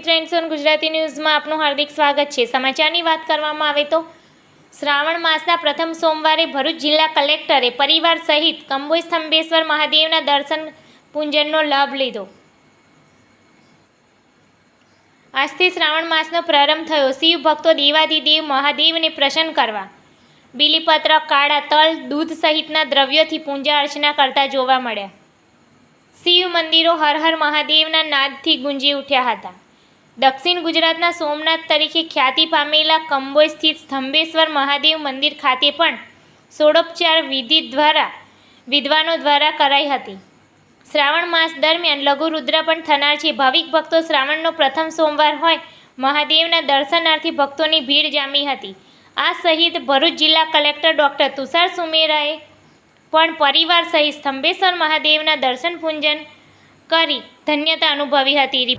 Trends on Gujarati ન્યૂઝમાં આપનું હાર્દિક સ્વાગત છે. સમાચારની વાત કરવામાં આવે તો શ્રાવણ માસના પ્રથમ સોમવારે ભરૂચ જિલ્લા કલેક્ટરે પરિવાર સહિત કંબોઈ સ્તંભેશ્વર મહાદેવના દર્શન પૂજનનો લાભ લીધો. આજથી શ્રાવણ માસનો પ્રારંભ થયો. શિવ ભક્તો દેવાધિદેવ મહાદેવને પ્રસન્ન કરવા, બીલીપત્ર, કાળા તલ, દૂધ સહિતના દ્રવ્યોથી પૂજા અર્ચના કરતા જોવા મળ્યા. શિવ મંદિરો હર હર મહાદેવના નાદથી ગુંજી ઉઠ્યા હતા. દક્ષિણ ગુજરાતના સોમનાથ તરીકે ખ્યાતિ પામેલા કંબોઈ સ્થિત સ્તંભેશ્વર મહાદેવ મંદિર ખાતે પણ સોળોપચાર વિધિ દ્વારા, વિદ્વાનો દ્વારા કરાઈ હતી. શ્રાવણ માસ દરમિયાન લઘુ રુદ્ર પણ થનાર છે. ભાવિક ભક્તો શ્રાવણનો પ્રથમ સોમવાર હોય, મહાદેવના દર્શનાર્થી ભક્તોની ભીડ જામી હતી. આ સહિત ભરૂચ જિલ્લા કલેક્ટર ડૉક્ટર તુષાર સુમેરાએ પણ પરિવાર સહિત સ્તંભેશ્વર મહાદેવના દર્શન પૂજન કરી ધન્યતા અનુભવી હતી.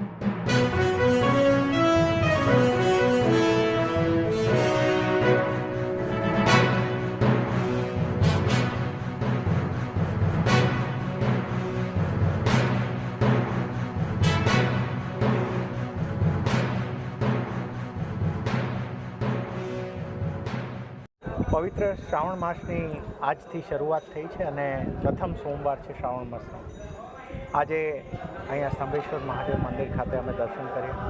પવિત્ર શ્રાવણ માસની આજથી શરૂઆત થઈ છે અને પ્રથમ સોમવાર છે શ્રાવણ માસનો. આજે અહીંયા સ્તંભેશ્વર મહાદેવ મંદિર ખાતે અમે દર્શન કર્યા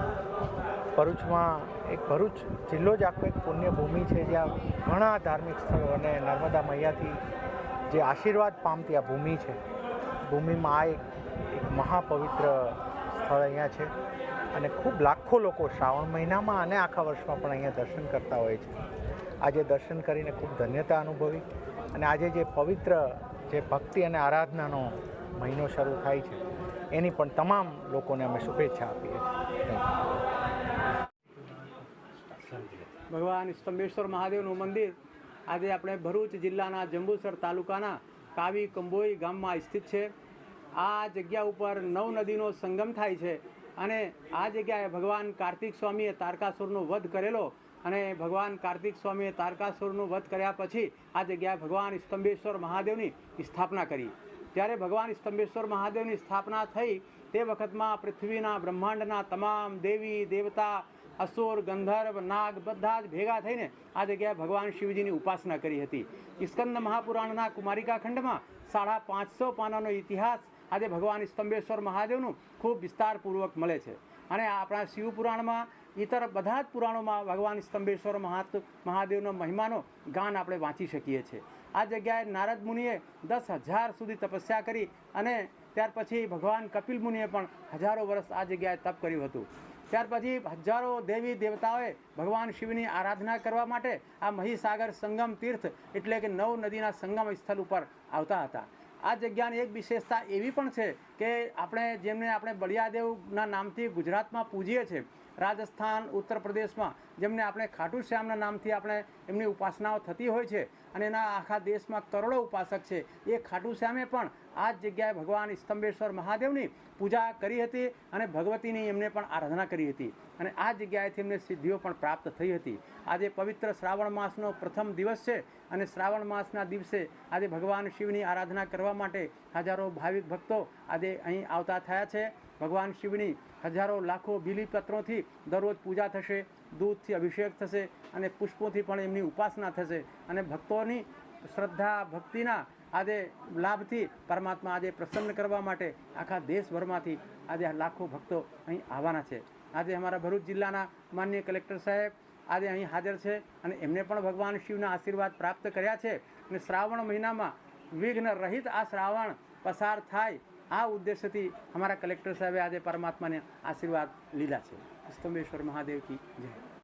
ભરૂચમાં એક ભરૂચ જિલ્લો જ આખો એક પુણ્યભૂમિ છે જ્યાં ઘણા ધાર્મિક સ્થળો અને નર્મદા મૈયાથી જે આશીર્વાદ પામતી આ ભૂમિ છે. ભૂમિમાં આ એક મહાપવિત્ર સ્થળ અહીંયા છે અને ખૂબ લાખો લોકો શ્રાવણ મહિનામાં અને આખા વર્ષમાં પણ અહીંયા દર્શન કરતા હોય છે. આજે દર્શન કરીને ખૂબ ધન્યતા અનુભવી અને આજે જે પવિત્ર જે ભક્તિ અને આરાધનાનો મહિનો શરૂ થાય છે, એની પણ તમામ લોકોને અમે શુભેચ્છા આપીએ છીએ. ભગવાન સ્તંભેશ્વર મહાદેવનું મંદિર આજે આપણે ભરૂચ જિલ્લાના જંબુસર તાલુકાના કાવી કંબોઈ ગામમાં સ્થિત છે. આ જગ્યા ઉપર નવ નદીનો સંગમ થાય છે. અને આ જગ્યાએ ભગવાન કાર્તિક સ્વામીએ તારકાસુરનો વધ કરેલો અને ભગવાન કાર્તિક સ્વામીએ તારકાસુરનો વધ કર્યા પછી આ જગ્યાએ ભગવાન સ્તંભેશ્વર મહાદેવની સ્થાપના કરી. ત્યારે ભગવાન સ્તંભેશ્વર મહાદેવની સ્થાપના થઈ તે વખતમાં પૃથ્વીના બ્રહ્માંડના તમામ દેવી, દેવતા, અસુર, ગંધર્વ, નાગ બધા જ ભેગા થઈને આ જગ્યાએ ભગવાન શિવજીની ઉપાસના કરી હતી. સ્કંદ મહાપુરાણના કુમારિકા ખંડમાં સાડા પાંચસો પાનાનો ઇતિહાસ આજે ભગવાન સ્તંભેશ્વર મહાદેવનું ખૂબ વિસ્તારપૂર્વક મળે છે. અને આપણા શિવ પુરાણમાં ઇતર બધા જ પુરાણોમાં ભગવાન સ્તંભેશ્વર મહાત, મહાદેવનો મહિમાનો ગાન આપણે વાંચી શકીએ છીએ. આ જગ્યાએ નારદ મુનિએ દસ હજાર સુધી તપસ્યા કરી અને ત્યાર પછી ભગવાન કપિલ મુનિએ પણ હજારો વર્ષ આ જગ્યાએ તપ કર્યું હતું. ત્યાર પછી હજારો દેવી દેવતાઓએ ભગવાન શિવની આરાધના કરવા માટે આ મહીસાગર સંગમ તીર્થ એટલે કે નવ નદીના સંગમ સ્થળ ઉપર આવતા હતા. આ જગ્યાની એક વિશેષતા એવી પણ છે કે આપણે જેમને આપણે બળિયાદેવના નામથી ગુજરાતમાં પૂજીએ છીએ, રાજસ્થાન, ઉત્તર પ્રદેશમાં જેમને આપણે ખાટુ શ્યામના નામથી આપણે એમની ઉપાસનાઓ થતી હોય છે અને એના આખા દેશમાં કરોડો ઉપાસક છે. એ ખાટુ શ્યામે પણ આ જ જગ્યાએ ભગવાન સ્તંભેશ્વર મહાદેવની પૂજા કરી હતી અને ભગવતીની એમને પણ આરાધના કરી હતી. અને આ જગ્યાએથી એમને સિદ્ધિઓ પણ પ્રાપ્ત થઈ હતી. આજે પવિત્ર શ્રાવણ માસનો પ્રથમ દિવસ છે અને શ્રાવણ માસના દિવસે આજે ભગવાન શિવની આરાધના કરવા માટે હજારો ભાવિક ભક્તો આજે અહીં આવતા થયા છે. ભગવાન શિવની હજારો લાખો બીલીપત્રોથી દરરોજ પૂજા થશે. દૂધથી અભિષેક થશે અને પુષ્પોથી પણ એમની ઉપાસના થશે. અને ભક્તોની શ્રદ્ધા, ભક્તિના આજે લાભથી પરમાત્મા આજે પ્રસન્ન કરવા માટે આખા દેશભરમાંથી આજે લાખો ભક્તો અહીં આવવાના છે. આજે અમારા ભરૂચ જિલ્લાના માન્ય કલેક્ટર સાહેબ આજે અહીં હાજર છે અને એમને પણ ભગવાન શિવના આશીર્વાદ પ્રાપ્ત કર્યા છે. અને શ્રાવણ મહિનામાં વિઘ્ન રહિત આ શ્રાવણ પસાર થાય આ ઉદ્દેશ્યથી અમારા કલેક્ટર સાહેબે આજે પરમાત્માને આશીર્વાદ લીધા છે. સ્તંભેશ્વર મહાદેવ કી જય